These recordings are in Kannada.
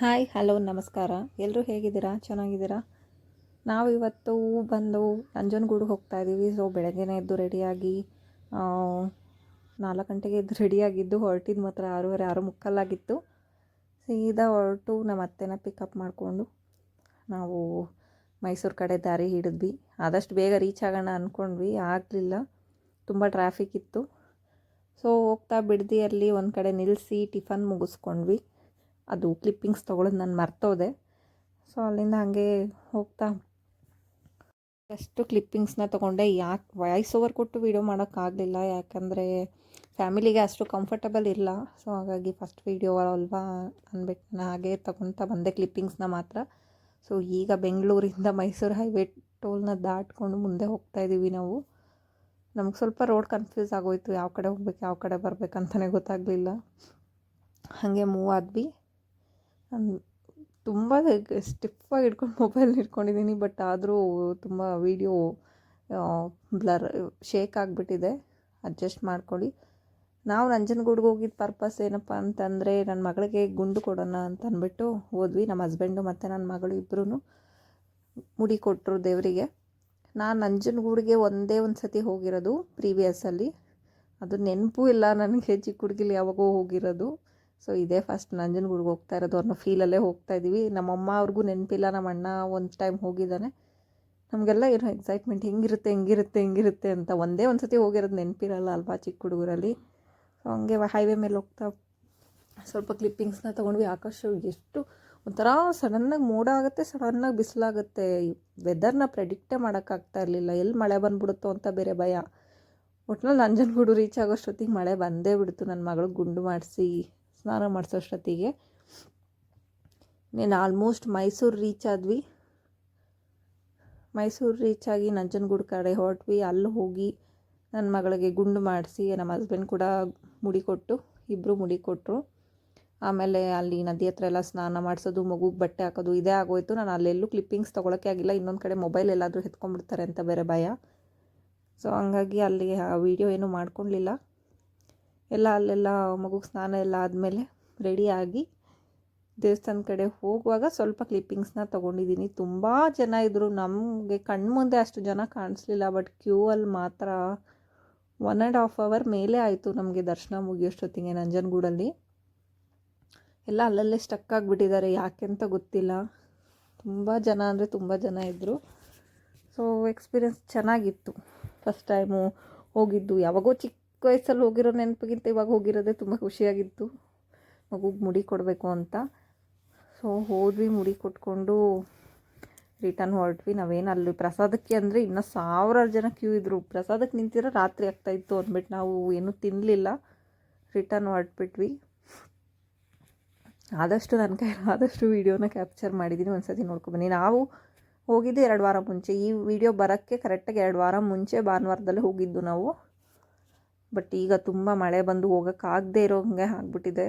ಹಾಯ್, ಹಲೋ, ನಮಸ್ಕಾರ. ಎಲ್ಲರೂ ಹೇಗಿದ್ದೀರಾ? ಚೆನ್ನಾಗಿದ್ದೀರಾ? ನಾವು ಇವತ್ತು ಬಂದು ನಂಜನಗೂಡು ಹೋಗ್ತಾ ಇದ್ದೀವಿ. ಸೊ ಬೆಳಗ್ಗೆನೇ ಎದ್ದು ರೆಡಿಯಾಗಿ ನಾಲ್ಕು ಗಂಟೆಗೆ ಎದ್ದು ರೆಡಿಯಾಗಿದ್ದು, ಹೊರಟಿದ್ದು ಮಾತ್ರ ಆರೂವರೆ, ಆರು ಮುಕ್ಕಲ್ಲಾಗಿತ್ತು ಸೀದಾ ಹೊರಟು ನಮ್ಮ ಅತ್ತೆನ ಪಿಕಪ್ ಮಾಡಿಕೊಂಡು ನಾವು ಮೈಸೂರು ಕಡೆ ದಾರಿ ಹಿಡಿದ್ವಿ. ಆದಷ್ಟು ಬೇಗ ರೀಚ್ ಆಗೋಣ ಅಂದ್ಕೊಂಡ್ವಿ ಆಗಲಿಲ್ಲ. ತುಂಬ ಟ್ರಾಫಿಕ್ ಇತ್ತು. ಸೊ ಹೋಗ್ತಾ ಬಿಡ್ದಿಯಲ್ಲಿ ಒಂದು ಕಡೆ ನಿಲ್ಲಿಸಿ ಟಿಫನ್ ಮುಗಿಸ್ಕೊಂಡ್ವಿ. ಅದು ಕ್ಲಿಪ್ಪಿಂಗ್ಸ್ ತೊಗೊಳೋದು ನಾನು ಮರ್ತೋದೆ. ಸೊ ಅಲ್ಲಿಂದ ಹಾಗೆ ಹೋಗ್ತಾ. ಅಷ್ಟು ಕ್ಲಿಪ್ಪಿಂಗ್ಸ್ನ ತೊಗೊಂಡೆ. ಯಾಕೆ ವಾಯ್ಸ್ ಓವರ್ ಕೊಟ್ಟು ವೀಡಿಯೋ ಮಾಡೋಕ್ಕಾಗಲಿಲ್ಲ ಯಾಕಂದರೆ ಫ್ಯಾಮಿಲಿಗೆ ಅಷ್ಟು ಕಂಫರ್ಟಬಲ್ ಇಲ್ಲ. ಸೊ ಹಾಗಾಗಿ ಫಸ್ಟ್ ವೀಡಿಯೋ ಅಲ್ವಾ ಅಂದ್ಬಿಟ್ಟು ನಾನು ಹಾಗೆ ತಗೊತಾ ಬಂದೆ ಕ್ಲಿಪ್ಪಿಂಗ್ಸ್ನ ಮಾತ್ರ. ಸೊ ಈಗ ಬೆಂಗಳೂರಿಂದ ಮೈಸೂರು ಹೈವೇ ಟೋಲ್ನ ದಾಟ್ಕೊಂಡು ಮುಂದೆ ಹೋಗ್ತಾ ಇದ್ದೀವಿ ನಾವು. ನಮಗೆ ಸ್ವಲ್ಪ ರೋಡ್ ಕನ್ಫ್ಯೂಸ್ ಆಗೋಯ್ತು. ಯಾವ ಕಡೆ ಹೋಗ್ಬೇಕು, ಯಾವ ಕಡೆ ಬರಬೇಕಂತಲೇ ಗೊತ್ತಾಗಲಿಲ್ಲ. ಹಾಗೆ ಮೂವ್ ಆದ್ವಿ. ತುಂಬ ಸ್ಟಿಫಾಗಿ ಹಿಡ್ಕೊಂಡು ಮೊಬೈಲ್ ಹಿಡ್ಕೊಂಡಿದ್ದೀನಿ ಬಟ್ ಆದರೂ ತುಂಬ ವೀಡಿಯೋ ಬ್ಲರ್ ಶೇಕ್ ಆಗಿಬಿಟ್ಟಿದೆ. ಅಡ್ಜಸ್ಟ್ ಮಾಡ್ಕೊಳ್ಳಿ. ನಾವು ನಂಜನಗೂಡ್ಗೆ ಹೋಗಿದ್ದ ಪರ್ಪಸ್ ಏನಪ್ಪ ಅಂತಂದರೆ ನನ್ನ ಮಗಳಿಗೆ ಗುಂಡು ಕೊಡೋಣ ಅಂತ ಅಂದ್ಬಿಟ್ಟು ಹೋದ್ವಿ. ನಮ್ಮ ಹಸ್ಬೆಂಡು ಮತ್ತು ನನ್ನ ಮಗಳು ಇಬ್ಬರೂ ಮುಡಿ ಕೊಟ್ಟರು ದೇವರಿಗೆ. ನಾನು ನಂಜನಗೂಡಿಗೆ ಒಂದೇ ಒಂದು ಸತಿ ಹೋಗಿರೋದು ಪ್ರೀವಿಯಸ್ಸಲ್ಲಿ ಅದು ನೆನಪು ಇಲ್ಲ ನನಗೆ, ಚಿಕ್ಕ ಹುಡುಗಿಲಿ ಯಾವಾಗೋ ಹೋಗಿರೋದು. ಸೊ ಇದೇ ಫಸ್ಟ್ ನಂಜನಗೂಡಿಗೆ ಹೋಗ್ತಾ ಇರೋದು. ಅನ್ನೋ ಫೀಲಲ್ಲೇ ಹೋಗ್ತಾ ಇದ್ದೀವಿ ನಮ್ಮಮ್ಮ ಅವ್ರಿಗೂ ನೆನಪಿಲ್ಲ. ನಮ್ಮ ಅಣ್ಣ ಒಂದು ಟೈಮ್ ಹೋಗಿದ್ದಾನೆ. ನಮಗೆಲ್ಲ ಇರೋ ಎಕ್ಸೈಟ್ಮೆಂಟ್ ಹೆಂಗಿರುತ್ತೆ ಹೆಂಗಿರುತ್ತೆ ಹೆಂಗಿರುತ್ತೆ ಅಂತ ಒಂದೇ ಒಂದು ಸತಿ ಹೋಗಿರೋದು ನೆನಪಿರಲ್ಲ ಅಲ್ವಾ ಚಿಕ್ಕ ಹುಡುಗರಲ್ಲಿ. ಸೊ ಹಂಗೆ ಹೈವೇ ಮೇಲೆ ಹೋಗ್ತಾ ಸ್ವಲ್ಪ ಕ್ಲಿಪ್ಪಿಂಗ್ಸ್ನ ತೊಗೊಂಡ್ವಿ. ಆಕಾಶ ಎಷ್ಟು ಒಂಥರ ಸಡನ್ನಾಗಿ ಮೋಡ ಆಗುತ್ತೆ, ಸಡನ್ನಾಗಿ ಬಿಸಿಲಾಗುತ್ತೆ. ವೆದರ್ನ ಪ್ರೆಡಿಕ್ಟೇ ಮಾಡೋಕ್ಕಾಗ್ತಾ ಇರಲಿಲ್ಲ. ಎಲ್ಲಿ ಮಳೆ ಬಂದುಬಿಡುತ್ತೋ ಅಂತ ಬೇರೆ ಭಯ. ಒಟ್ನಲ್ಲಿ ನಂಜನಗೂಡು ರೀಚ್ ಆಗೋಷ್ಟೊತ್ತಿಗೆ ಮಳೆ ಬಂದೇ ಬಿಡ್ತು. ನನ್ನ ಮಗಳಿಗೆ ಗುಂಡು ಮಾಡಿಸಿ. ಸ್ನಾನ ಮಾಡಿಸೋಷ್ಟೊತ್ತಿಗೆ ನೀನು ಆಲ್ಮೋಸ್ಟ್ ಮೈಸೂರು ರೀಚ್ ಆದ್ವಿ. ಮೈಸೂರು ರೀಚ್ ಆಗಿ ನಂಜನಗೂಡು ಕಡೆ ಹೊರಟ್ವಿ. ಅಲ್ಲಿ ಹೋಗಿ ನನ್ನ ಮಗಳಿಗೆ ಗುಂಡು ಮಾಡಿಸಿ ನಮ್ಮ ಹಸ್ಬೆಂಡ್ ಕೂಡ ಮುಡಿ ಕೊಟ್ಟು ಇಬ್ಬರು ಮುಡಿ ಕೊಟ್ಟರು ಆಮೇಲೆ ಅಲ್ಲಿ ನದಿ ಹತ್ರ ಎಲ್ಲ ಸ್ನಾನ ಮಾಡಿಸೋದು, ಮಗುಗೆ ಬಟ್ಟೆ ಹಾಕೋದು ಇದೇ ಆಗೋಯ್ತು. ನಾನು ಅಲ್ಲೆಲ್ಲೂ ಕ್ಲಿಪ್ಪಿಂಗ್ಸ್ ತೊಗೊಳಕ್ಕೆ ಆಗಿಲ್ಲ. ಇನ್ನೊಂದು ಕಡೆ ಮೊಬೈಲ್ ಎಲ್ಲಾದರೂ ಎತ್ಕೊಂಡ್ಬಿಡ್ತಾರೆ ಅಂತ ಬೇರೆ ಭಯ. ಸೊ ಹಂಗಾಗಿ ಅಲ್ಲಿ ಆ ವಿಡಿಯೋ ಏನೂ ಮಾಡ್ಕೊಳ್ಲಿಲ್ಲ ಎಲ್ಲ ಅಲ್ಲೆಲ್ಲ ಮಗುಗೆ ಸ್ನಾನ ಎಲ್ಲ ಆದಮೇಲೆ ರೆಡಿಯಾಗಿ ದೇವಸ್ಥಾನ ಕಡೆ ಹೋಗುವಾಗ ಸ್ವಲ್ಪ ಕ್ಲಿಪ್ಪಿಂಗ್ಸ್ನ ತೊಗೊಂಡಿದ್ದೀನಿ. ತುಂಬ ಜನ ಇದ್ದರು ನಮಗೆ ಕಣ್ಮುಂದೆ ಅಷ್ಟು ಜನ ಕಾಣಿಸ್ಲಿಲ್ಲ ಬಟ್ ಕ್ಯೂ ಅಲ್ಲಿ ಮಾತ್ರ ಒನ್ ಆ್ಯಂಡ್ ಹಾಫ್ ಅವರ್ ಮೇಲೆ ಆಯಿತು ನಮಗೆ ದರ್ಶನ ಮುಗಿಯೋಷ್ಟೊತ್ತಿಗೆ ನಂಜನಗೂಡಲ್ಲಿ. ಎಲ್ಲ ಅಲ್ಲಲ್ಲೇ ಸ್ಟಕ್ ಆಗಿಬಿಟ್ಟಿದ್ದಾರೆ. ಯಾಕೆ ಅಂತ ಗೊತ್ತಿಲ್ಲ. ತುಂಬ ಜನ ಅಂದರೆ ತುಂಬ ಜನ ಇದ್ದರು ಸೊ ಎಕ್ಸ್ಪೀರಿಯನ್ಸ್ ಚೆನ್ನಾಗಿತ್ತು. ಫಸ್ಟ್ ಟೈಮು ಹೋಗಿದ್ದು. ಯಾವಾಗೋ ಚಿಕ್ಕ ವಯಸ್ಸಲ್ಲಿ ಹೋಗಿರೋ ನೆನಪಿಗಿಂತ ಇವಾಗ ಹೋಗಿರೋದೇ ತುಂಬ ಖುಷಿಯಾಗಿತ್ತು. ಮಗುಗೆ ಮುಡಿ ಕೊಡಬೇಕು ಅಂತ. ಸೊ ಹೋದ್ವಿ, ಮುಡಿ ಕೊಟ್ಕೊಂಡು ರಿಟರ್ನ್ ಹೊರಟ್ವಿ. ನಾವೇನು ಅಲ್ಲಿ ಪ್ರಸಾದಕ್ಕೆ ಅಂದರೆ ಇನ್ನೂ ಸಾವಿರಾರು ಜನ ಕ್ಯೂ ಇದ್ದರು ಪ್ರಸಾದಕ್ಕೆ ನಿಂತಿರೋ ರಾತ್ರಿ ಆಗ್ತಾಯಿತ್ತು ಅಂದ್ಬಿಟ್ಟು ನಾವು ಏನೂ ತಿನ್ನಲಿಲ್ಲ ರಿಟರ್ನ್ ಹೊರಟ್ಬಿಟ್ವಿ. ಆದಷ್ಟು ನನ್ನ ಕೈ, ಆದಷ್ಟು ವೀಡಿಯೋನ ಕ್ಯಾಪ್ಚರ್ ಮಾಡಿದ್ದೀನಿ ಒಂದು ಸತಿ ನೋಡ್ಕೊಬನ್ನಿ ನಾವು ಹೋಗಿದ್ದು ಎರಡು ವಾರ ಮುಂಚೆ. ಈ ವಿಡಿಯೋ ಬರೋಕ್ಕೆ ಕರೆಕ್ಟಾಗಿ ಎರಡು ವಾರ ಮುಂಚೆ ಭಾನುವಾರದಲ್ಲಿ ಹೋಗಿದ್ದು ನಾವು. ಬಟ್ ಈಗ ತುಂಬ ಮಳೆ ಬಂದು ಹೋಗೋಕ್ಕಾಗದೇ ಇರೋ ಹಾಗೆ ಆಗಿಬಿಟ್ಟಿದೆ.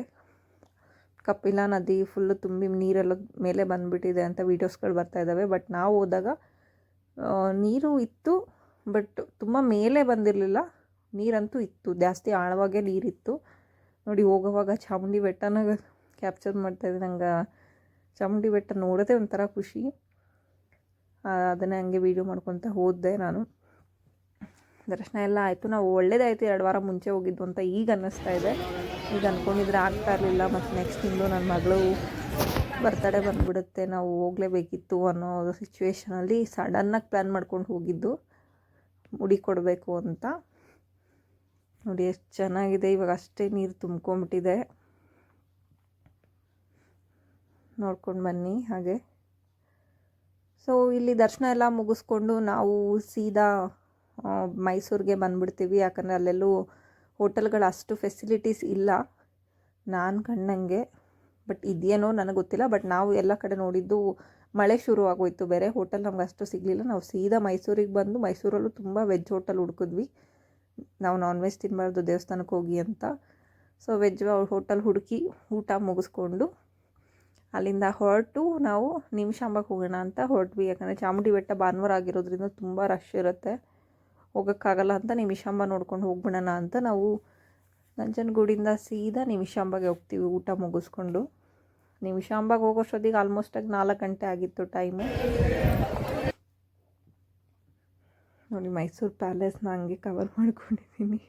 ಕಪಿಲಾ ನದಿ ಫುಲ್ಲು ತುಂಬಿ ನೀರೆಲ್ಲ ಮೇಲೆ ಬಂದುಬಿಟ್ಟಿದೆ ಅಂತ ವೀಡಿಯೋಸ್ಗಳು ಬರ್ತಾ ಇದ್ದಾವೆ ಬಟ್ ನಾವು ಹೋದಾಗ ನೀರು ಇತ್ತು ಬಟ್ ತುಂಬ ಮೇಲೆ ಬಂದಿರಲಿಲ್ಲ. ನೀರಂತೂ ಇತ್ತು, ಜಾಸ್ತಿ ಆಳವಾಗೇ ನೀರಿತ್ತು. ನೋಡಿ, ಹೋಗೋವಾಗ ಚಾಮುಂಡಿ ಬೆಟ್ಟನ ಕ್ಯಾಪ್ಚರ್ ಮಾಡ್ತಾಯಿದ್ದೆ ನಂಗೆ ಚಾಮುಂಡಿ ಬೆಟ್ಟ ನೋಡೋದೇ ಒಂಥರ ಖುಷಿ. ಅದನ್ನೇ ಹಂಗೆ ವೀಡಿಯೋ ಮಾಡ್ಕೊತ ಹೋದೆ ನಾನು. ದರ್ಶನ ಎಲ್ಲ ಆಯಿತು. ನಾವು ಒಳ್ಳೇದಾಯಿತು. ಎರಡು ವಾರ ಮುಂಚೆ ಹೋಗಿದ್ದು ಅಂತ ಈಗ ಅನ್ನಿಸ್ತಾ ಇದೆ. ಈಗ ಅಂದ್ಕೊಂಡಿದ್ರೆ ಆಗ್ತಾ ಇರಲಿಲ್ಲ ಮತ್ತು ನೆಕ್ಸ್ಟ್ ತಿಂಗಳು ನನ್ನ ಮಗಳು ಬರ್ತಡೇ ಬಂದುಬಿಡುತ್ತೆ. ನಾವು ಹೋಗಲೇಬೇಕಿತ್ತು ಅನ್ನೋ ಸಿಚುವೇಷನಲ್ಲಿ ಸಡನ್ನಾಗಿ ಪ್ಲ್ಯಾನ್ ಮಾಡ್ಕೊಂಡು ಹೋಗಿದ್ದು. ಮುಡಿ ಕೊಡಬೇಕು ಅಂತ. ನೋಡಿ ಎಷ್ಟು ಚೆನ್ನಾಗಿದೆ. ಇವಾಗ ಅಷ್ಟೇ ನೀರು ತುಂಬ್ಕೊಂಬಿಟ್ಟಿದೆ ನೋಡ್ಕೊಂಡು ಬನ್ನಿ ಹಾಗೆ. ಸೊ ಇಲ್ಲಿ ದರ್ಶನ ಎಲ್ಲ ಮುಗಿಸ್ಕೊಂಡು ನಾವು ಸೀದಾ ಮೈಸೂರಿಗೆ ಬಂದುಬಿಡ್ತೀವಿ. ಯಾಕಂದರೆ ಅಲ್ಲೆಲ್ಲೂ ಹೋಟೆಲ್ಗಳು ಅಷ್ಟು ಫೆಸಿಲಿಟೀಸ್ ಇಲ್ಲ. ನಾನು ಕಂಡಂಗೆ ಬಟ್ ಇದೆಯೇನೋ ನನಗೆ ಗೊತ್ತಿಲ್ಲ. ಬಟ್ ನಾವು ಎಲ್ಲ ಕಡೆ ನೋಡಿದ್ದು ಮಳೆ ಶುರು ಆಗೋಯ್ತು. ಬೇರೆ ಹೋಟೆಲ್ ನಮ್ಗೆ ಅಷ್ಟು ಸಿಗಲಿಲ್ಲ. ನಾವು ಸೀದಾ ಮೈಸೂರಿಗೆ ಬಂದು ಮೈಸೂರಲ್ಲೂ ತುಂಬ ವೆಜ್ ಹೋಟೆಲ್ ಹುಡುಕಿದ್ವಿ. ನಾವು ನಾನ್ ವೆಜ್ ತಿನ್ನಬಾರ್ದು ದೇವಸ್ಥಾನಕ್ಕೆ ಹೋಗಿ ಅಂತ. ಸೊ ವೆಜ್ ಹೋಟೆಲ್ ಹುಡುಕಿ ಊಟ ಮುಗಿಸ್ಕೊಂಡು ಅಲ್ಲಿಂದ ಹೊರಟು ನಾವು ನಿಮಿಷಾಂಬಕ್ಕೆ ಹೋಗೋಣ ಅಂತ ಹೊರಟ್ವಿ. ಯಾಕಂದರೆ ಚಾಮುಂಡಿ ಬೆಟ್ಟ ಭಾನುವಾರ ಆಗಿರೋದ್ರಿಂದ ತುಂಬ ರಶ್ ಇರುತ್ತೆ. ಹೋಗೋಕ್ಕಾಗಲ್ಲ ಅಂತ ನಿಮಿಷಾಂಬ ನೋಡ್ಕೊಂಡು ಹೋಗ್ಬಿಡೋಣ ಅಂತ ನಾವು ನಂಜನಗೂಡಿಂದ ಸೀದಾ ನಿಮಿಷಾಂಬಗೆ ಹೋಗ್ತೀವಿ ಊಟ ಮುಗಿಸ್ಕೊಂಡು. ನಿಮಿಷಾಂಬಾಗೆ ಹೋಗೋಷ್ಟೊತ್ತಿಗೆ ಆಲ್ಮೋಸ್ಟಾಗಿ ನಾಲ್ಕು ಗಂಟೆ ಆಗಿತ್ತು ಟೈಮು ನೋಡಿ, ಮೈಸೂರು ಪ್ಯಾಲೇಸ್ನ ಹಂಗೆ ಕವರ್ ಮಾಡ್ಕೊಂಡಿದ್ದೀನಿ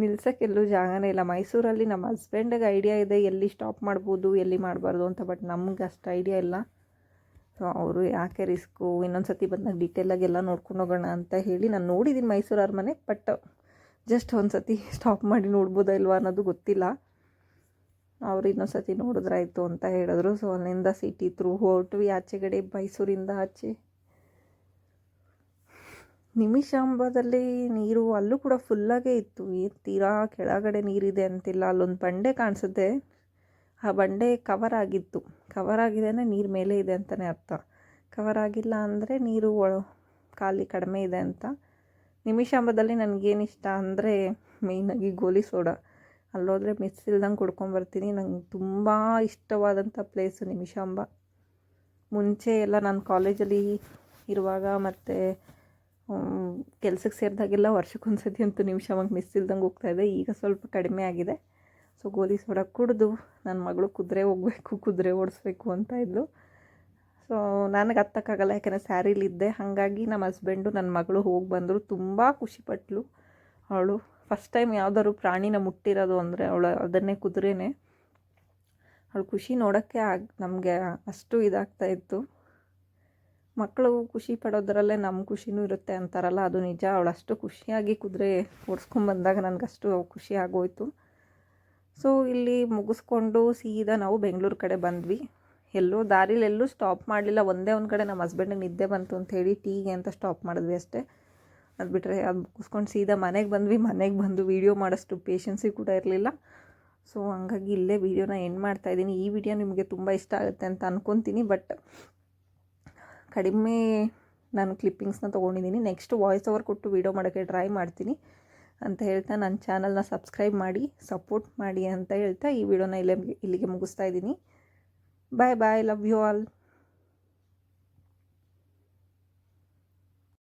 ನಿಲ್ಸೋಕ್ಕೆಲ್ಲೂ ಜಾಗನೇ ಇಲ್ಲ. ಮೈಸೂರಲ್ಲಿ ನಮ್ಮ ಹಸ್ಬೆಂಡಿಗೆ ಐಡಿಯಾ ಇದೆ, ಎಲ್ಲಿ ಸ್ಟಾಪ್ ಮಾಡ್ಬೋದು, ಎಲ್ಲಿ ಮಾಡಬಾರ್ದು ಅಂತ ಬಟ್ ನಮ್ಗೆ ಅಷ್ಟು ಐಡಿಯಾ ಇಲ್ಲ. ಸೊ ಅವರು ಯಾಕೆ ರಿಸ್ಕು ಇನ್ನೊಂದು ಸತಿ ಬಂದಾಗ ಡೀಟೇಲಾಗಿ ಎಲ್ಲ ನೋಡ್ಕೊಂಡು ಹೋಗೋಣ ಅಂತ ಹೇಳಿ ನಾನು ನೋಡಿದ್ದೀನಿ ಮೈಸೂರು ಅರಮನೆ ಬಟ್ ಜಸ್ಟ್ ಒಂದು ಸತಿ ಸ್ಟಾಪ್ ಮಾಡಿ ನೋಡ್ಬೋದಾ ಇಲ್ವಾ ಅನ್ನೋದು ಗೊತ್ತಿಲ್ಲ. ಅವ್ರು ಇನ್ನೊಂದು ಸತಿ ನೋಡಿದ್ರಾಯ್ತು ಅಂತ ಹೇಳಿದ್ರು. ಸೊ ಅಲ್ಲಿಂದ ಸಿಟಿ ತ್ರೂ ಹೊರಟ್ವಿ ಆಚೆಗಡೆ ಮೈಸೂರಿಂದ ಆಚೆ. ನಿಮಿಷಾಂಬದಲ್ಲಿ ನೀರು ಅಲ್ಲೂ ಕೂಡ ಫುಲ್ಲಾಗೇ ಇತ್ತು. ಏನು ತೀರಾ ಕೆಳಗಡೆ ನೀರಿದೆ ಅಂತಿಲ್ಲ. ಅಲ್ಲೊಂದು ಬಂಡೆ ಕಾಣಿಸುತ್ತೆ. ಆ ಬಂಡೆ ಕವರ್ ಆಗಿತ್ತು. ಕವರ್ ಆಗಿದೆ ಅಂದರೆ ನೀರು ಮೇಲೆ ಇದೆ ಅಂತಲೇ ಅರ್ಥ. ಕವರ್ ಆಗಿಲ್ಲ ಅಂದರೆ ನೀರು ಖಾಲಿ ಕಡಿಮೆ ಇದೆ ಅಂತ. ನಿಮಿಷಾಂಬದಲ್ಲಿ ನನಗೇನು ಇಷ್ಟ ಅಂದರೆ ಮೇಯ್ನಾಗಿ ಗೋಲಿ ಸೋಡಾ. ಅಲ್ಲೋದ್ರೆ ಮಿಸ್ ಇಲ್ದಂಗೆ ಕುಡ್ಕೊಂಬರ್ತೀನಿ ನಂಗೆ ತುಂಬ ಇಷ್ಟವಾದಂಥ ಪ್ಲೇಸು ನಿಮಿಷಾಂಬ. ಮುಂಚೆ ಎಲ್ಲ ನಾನು ಕಾಲೇಜಲ್ಲಿ ಇರುವಾಗ ಮತ್ತು ಕೆಲಸಕ್ಕೆ ಸೇರಿದಾಗೆಲ್ಲ ವರ್ಷಕ್ಕೊಂದು ಸತಿ ಅಂತೂ ನಿಮಿಷಾಂಬಂಗೆ ಮಿಸ್ ಇಲ್ದಂಗೆ ಹೋಗ್ತಾಯಿದ್ದೆ ಈಗ ಸ್ವಲ್ಪ ಕಡಿಮೆ ಆಗಿದೆ. ಸೊ ಗೋಲಿ ಸೋಡಾ ಕುಡಿದು ನನ್ನ ಮಗಳು ಕುದುರೆ ಹೋಗಬೇಕು, ಕುದುರೆ ಓಡಿಸ್ಬೇಕು ಅಂತ ಇದ್ಲು. ಸೊ ನನಗೆ ಹತ್ತಕ್ಕಾಗಲ್ಲ, ಯಾಕೆಂದರೆ ಸ್ಯಾರಿಲಿದ್ದೆ ಹಾಗಾಗಿ ನಮ್ಮ ಹಸ್ಬೆಂಡು ನನ್ನ ಮಗಳು ಹೋಗಿ ಬಂದರು, ತುಂಬ ಖುಷಿಪಟ್ಲು ಅವಳು ಫಸ್ಟ್ ಟೈಮ್ ಯಾವ್ದಾದ್ರು ಪ್ರಾಣಿನ ಮುಟ್ಟಿರೋದು ಅಂದರೆ ಅವಳು ಅದನ್ನೇ ಕುದುರೆನೇ. ಅವಳು ಖುಷಿ ನೋಡೋಕ್ಕೆ ಆಗ, ನಮಗೆ ಅಷ್ಟು ಇದಾಗ್ತಾ ಇತ್ತು. ಮಕ್ಕಳು ಖುಷಿ ಪಡೋದ್ರಲ್ಲೇ ನಮ್ಮ ಖುಷಿನೂ ಇರುತ್ತೆ ಅಂತಾರಲ್ಲ, ಅದು ನಿಜ. ಅವಳು ಖುಷಿಯಾಗಿ ಕುದುರೆ ಓಡಿಸ್ಕೊಂಬಂದಾಗ ನನಗಷ್ಟು ಖುಷಿ ಆಗೋಯ್ತು. ಸೊ ಇಲ್ಲಿ ಮುಗಿಸ್ಕೊಂಡು ಸೀದಾ ನಾವು ಬೆಂಗಳೂರು ಕಡೆ ಬಂದ್ವಿ. ಎಲ್ಲೋ ದಾರಿಲಿ ಎಲ್ಲೂ ಸ್ಟಾಪ್ ಮಾಡಲಿಲ್ಲ. ಒಂದೇ ಒಂದು ಕಡೆ ನಮ್ಮ ಹಸ್ಬೆಂಡಿಗೆ ನಿದ್ದೆ ಬಂತು ಅಂತ ಹೇಳಿ ಟೀಗೆ ಅಂತ ಸ್ಟಾಪ್ ಮಾಡಿದ್ವಿ ಅಷ್ಟೇ. ಅದು ಬಿಟ್ಟರೆ ಅದು ಮುಗಿಸ್ಕೊಂಡು ಸೀದಾ ಮನೆಗೆ ಬಂದ್ವಿ. ಮನೆಗೆ ಬಂದು ವೀಡಿಯೋ ಮಾಡೋಷ್ಟು ಪೇಷನ್ಸಿ ಕೂಡ ಇರಲಿಲ್ಲ. ಸೊ ಹಂಗಾಗಿ ಇಲ್ಲೇ ವೀಡಿಯೋನ ಎಂಡ್ ಮಾಡ್ತಾಯಿದ್ದೀನಿ ಈ ವಿಡಿಯೋ ನಿಮಗೆ ತುಂಬ ಇಷ್ಟ ಆಗುತ್ತೆ ಅಂತ ಅಂದ್ಕೊತೀನಿ ಬಟ್ ಕಡಿಮೆ ನಾನು ಕ್ಲಿಪ್ಪಿಂಗ್ಸ್ನ ತೊಗೊಂಡಿದ್ದೀನಿ. ನೆಕ್ಸ್ಟ್ ವಾಯ್ಸ್ ಓವರ್ ಕೊಟ್ಟು ವೀಡಿಯೋ ಮಾಡೋಕ್ಕೆ ಟ್ರೈ ಮಾಡ್ತೀನಿ. ಅಂತ ಹೇಳ್ತಾ ನನ್ನ ಚಾನಲ್ನ ಸಬ್ಸ್ಕ್ರೈಬ್ ಮಾಡಿ, ಸಪೋರ್ಟ್ ಮಾಡಿ ಅಂತ ಹೇಳ್ತಾ ಈ ವಿಡಿಯೋನ ಇಲ್ಲೇ ಇಲ್ಲಿಗೆ ಮುಗಿಸ್ತಾ ಇದ್ದೀನಿ. Bye bye, love you all.